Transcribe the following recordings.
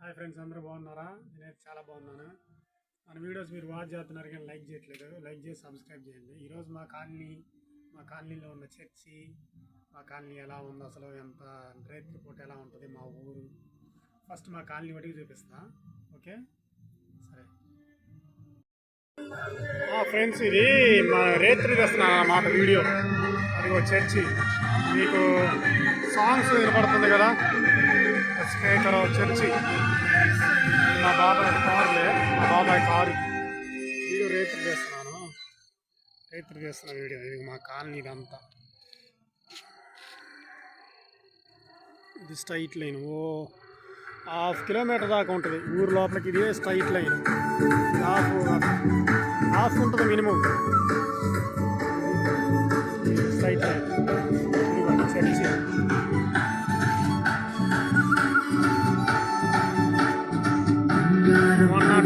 Hi friends అందరూ బాగున్నారా? నేనైతే చాలా బాగున్నాను. మన వీడియోస్ మీరు వాచ్ చేస్తున్నారు కానీ లైక్ చేయట్లేదు. లైక్ చేసి సబ్స్క్రైబ్ చేయండి. ఈరోజు మా కాలనీ మా కాలనీలో ఉన్న చర్చి మా కాలనీ ఎలా ఉంది అసలు ఎంత రేట్ రిపోర్ట్ ఎలా ఉంటుంది మా ఊరు. ఫస్ట్ మా కాలనీ వరకు చూపిస్తా. ఓకే సరే. ఫ్రెండ్స్ ఇది మా రేత్రి తెస్తున్నాను అన్నమాట వీడియో. అది ఒక చర్చి. మీకు సాంగ్స్ వినపడుతుంది కదా? స్పీకర్ చర్చి మా బాబాయ్ కారులే మా బాబాయ్ కారు. వీడియో రేత్రి చేస్తున్నాను. రేత్రి చేస్తున్న వీడియో ఇది మా కాలనీ ఇదంతా. ఇది స్ట్రైట్ లైన్. ఓ హాఫ్ కిలోమీటర్ దాకా ఉంటుంది. ఊరు లోపలికి ఇదే స్ట్రైట్ లైన్. హాఫ్ హాఫ్ ఉంటుంది మినిమం.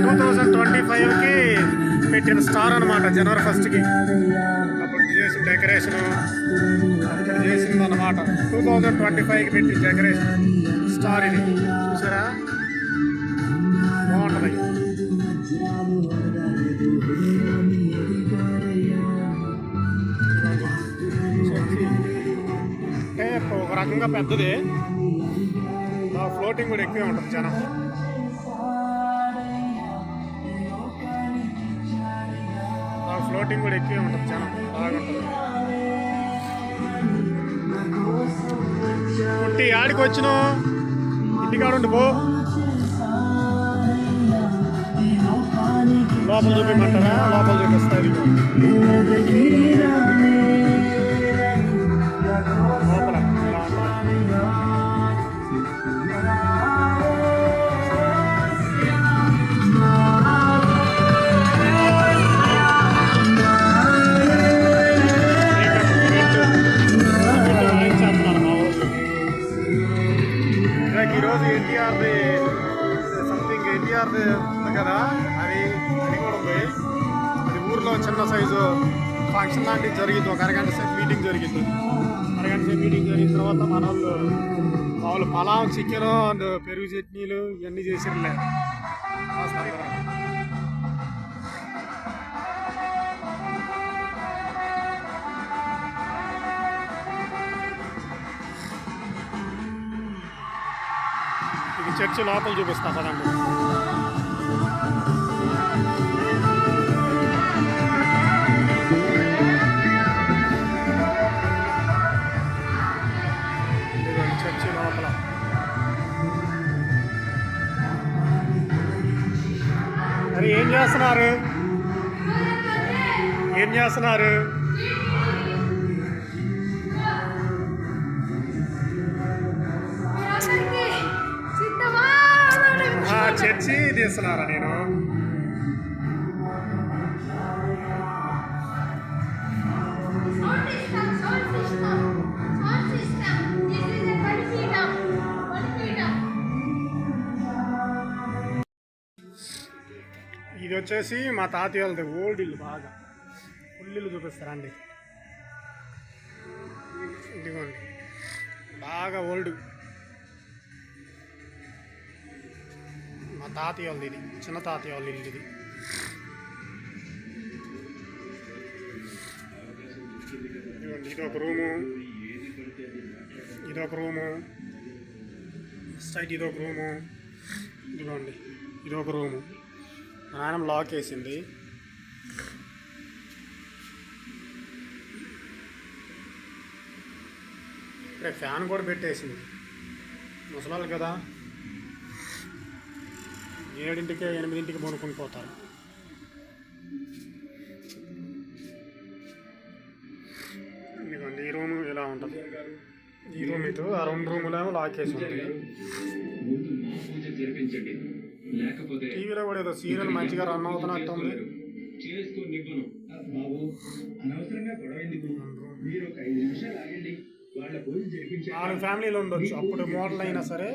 టూ థౌజండ్ ట్వంటీ ఫైవ్కి పెట్టిన స్టార్ అనమాట జనవరి ఫస్ట్కి అప్పుడు చేసిన డెకరేషన్ అక్కడ చేసింది అనమాట టూ థౌజండ్ ట్వంటీ ఫైవ్కి పెట్టిన డెకరేషన్ స్టార్ ఇది. చూసారా? బాగుంటుంది. అంటే ఒక రకంగా పెద్దది. ఫ్లోటింగ్ కూడా ఎక్కువే ఉంటుంది జనం. ఆ ఫ్లోటింగ్ కూడా ఎక్కువే ఉంటుంది చాలా బాగుంటుంది పుట్టి ఆడికి వచ్చిన ఇంటికాడ ఉండి పో. లోపల చూపించమంటారా లోపల చూపిస్తారు ఈరోజు ఎన్టీఆర్ది సంథింగ్ ఎన్టీఆర్ది ఉంది కదా అది అది కూడా ఉంది. అది ఊర్లో చిన్న సైజు ఫంక్షన్ లాంటిది జరిగింది. ఒక అరగంట సేపు మీటింగ్ జరిగింది. అరగంట సేపు మీటింగ్ జరిగిన తర్వాత మన వాళ్ళు వాళ్ళు పలావ్ చికెన్ అండ్ పెరుగు చట్నీలు ఇవన్నీ చేసిర్లే చర్చి లోపల చూపిస్తా పదండి. చర్చి లోపల. మరి ఏం చేస్తున్నారు? ఏం చేస్తున్నారు? చర్చి తీస్తున్నారా నేను? ఇది వచ్చేసి మా తాతయ్య వాళ్ళది ఓల్డ్ ఇల్లు బాగా. ఫుల్ ఇల్లు చూపిస్తారండి ఇదిగోండి. బాగా ఓల్డ్. మా తాతయ్య వాళ్ళది ఇది చిన్న తాతయ్య వాళ్ళ ఇల్లు ఇది. ఇది ఒక రూము. ఇది ఒక రూము. సైట్ ఇది ఒక రూము. ఇదిగోండి ఇది ఒక రూము. మా లాక్ వేసింది. ఇక్కడ ఫ్యాన్ కూడా పెట్టేసింది. ముసలాలు కదా. ఏడింటికి ఎనిమిదింటికి పనుకుని పోతారు. ఇదిగోండి ఈ రూమ్ ఇలా ఉంటుంది. ఈ రూమ్ ఇటు ఆ రెండు రూములేమో లాక్ జరిపించండి లేకపోతే టీవీలో కూడా ఏదో సీరియల్ మంచిగా రన్ అవుతున్నట్టు ఉంది బాబు అనవసరంగా గొడవ ఎందుకు? మీరు ఒక ఐదు నిమిషాలు ఆగండి. నాలుగు ఫ్యామిలీలు ఉండొచ్చు. అప్పుడు మోడల్ అయినా సరే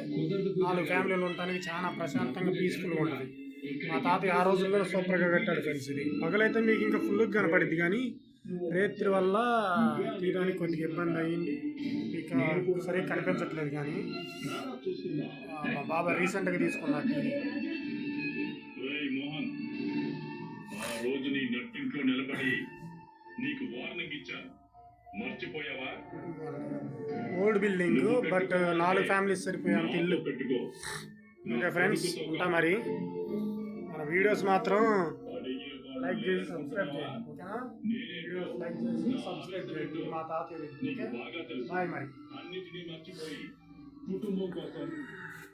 నాలుగు ఫ్యామిలీలు ఉండటానికి చాలా ప్రశాంతంగా పీస్ఫుల్గా ఉంటుంది. మా తాతయ్య ఆ రోజుల్లో సూపర్గా కట్టాడు ఫ్రెండ్స్ ఇది. పగలైతే మీకు ఇంకా ఫుల్గా కనపడిద్ది కానీ రేత్రి వల్ల తీయడానికి కొద్దిగా ఇబ్బంది అయ్యింది. ఇక సరిగ్గా కనిపించట్లేదు కానీ మా బాబా రీసెంట్గా తీసుకున్న టీవీ. రోజు నీ నట్టింట్లో నిలబడి నీకు వార్నింగ్ ఇచ్చాను. మర్చిపోయావా? ఓల్డ్ బిల్డింగ్ బట్ నాలుగు ఫ్యామిలీస్ సరిపోయేంత ఇల్లు. ఓకే ఫ్రెండ్స్ ఉంటా మరి. మన వీడియోస్ మాత్రం లైక్ చేసి సబ్స్క్రైబ్ చేయండి ఓకేనా? వీడియోస్ లైక్ చేసి సబ్స్క్రైబ్ చేయండి మా తాతయ్య ఓకే? బాయ్ మరి. అన్నిటినీ మర్చిపోయి కుటుంబం కోసం